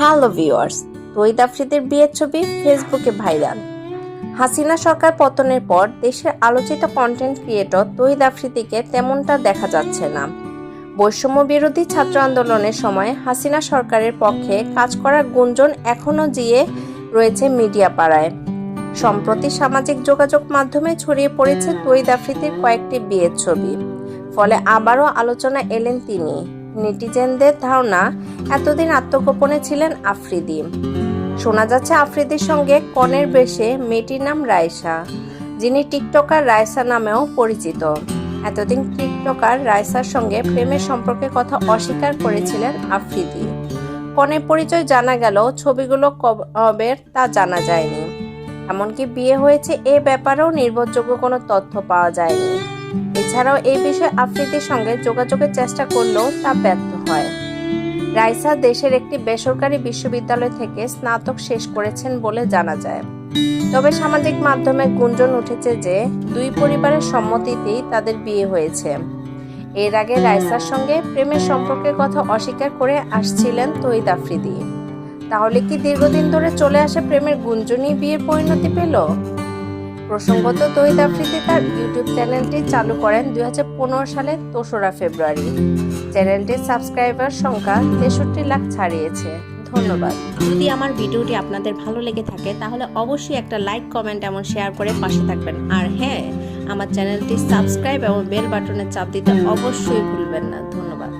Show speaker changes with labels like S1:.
S1: Hello viewers তৈদ আফ্রিদের বিয়ের ছবি ফেসবুকে ভাইরাল হাসিনা সরকার পতনের পর দেশের আলোচিত কন্টেন্ট ক্রিয়েটর তৈদ আফ্রিদিকে তেমনটা দেখা যাচ্ছে না। বৈষম্য বিরোধী ছাত্র আন্দোলনের সময় হাসিনা সরকারের পক্ষে কাজ করার গুঞ্জন এখনও জিয়ে রয়েছে মিডিয়া পাড়ায়। সম্প্রতি সামাজিক যোগাযোগ মাধ্যমে ছড়িয়ে পড়েছে তৈদ আফ্রিদির কয়েকটি বিয়ের ছবি। ফলে আবারও আলোচনা এলেন তিনি। নেটিজেনদের ধারণা, এতদিন আত্মগোপনে ছিলেন আফ্রিদি। শোনা যাচ্ছে আফ্রিদির সঙ্গে কনের বেশে মেয়েটির নাম রায়সা যিনি টিকটকার রায়সা নামেও পরিচিত। এতদিন টিকটকার রায়সার সঙ্গে প্রেমের সম্পর্কের কথা অস্বীকার করেছিলেন আফ্রিদি। কনের পরিচয় জানা গেল, ছবিগুলো কবে তা জানা যায়নি। এমনকি বিয়ে হয়েছে এ ব্যাপারেও নির্ভরযোগ্য কোনো তথ্য পাওয়া যায়নি। এছাড়াও এই বিষয়ে আফ্রিদির সঙ্গে যোগাযোগের চেষ্টা করলেও তা ব্যর্থ হয়। রাইসা দেশের একটি বেসরকারি বিশ্ববিদ্যালয় থেকে স্নাতক শেষ করেছেন বলে জানা যায়। তবে সামাজিক মাধ্যমে গুঞ্জন উঠেছে যে, দুই পরিবারের সম্মতিতেই তাদের বিয়ে হয়েছে। এর আগে রাইসার সঙ্গে প্রেমের সম্পর্কের কথা অস্বীকার করে আসছিলেন তহিদ আফ্রিদি। তাহলে কি দীর্ঘদিন ধরে চলে আসা প্রেমের গুঞ্জনই বিয়ের পরিণতি পেল? প্রসঙ্গত তহিদ আফ্রিদি তার ইউটিউব চ্যানেলটি চালু করেন দুই সালের দোসরা ফেব্রুয়ারি। চ্যানেলটির সাবস্ক্রাইবার সংখ্যা তেষট্টি লাখ ছাড়িয়েছে। ধন্যবাদ।
S2: যদি আমার ভিডিওটি আপনাদের ভালো লেগে থাকে, তাহলে অবশ্যই একটা লাইক কমেন্ট এবং শেয়ার করে পাশে থাকবেন। আর হ্যাঁ আমার চ্যানেলটি সাবস্ক্রাইব এবং বেল বাটনে চাপ দিতে অবশ্যই ভুলবেন না। ধন্যবাদ।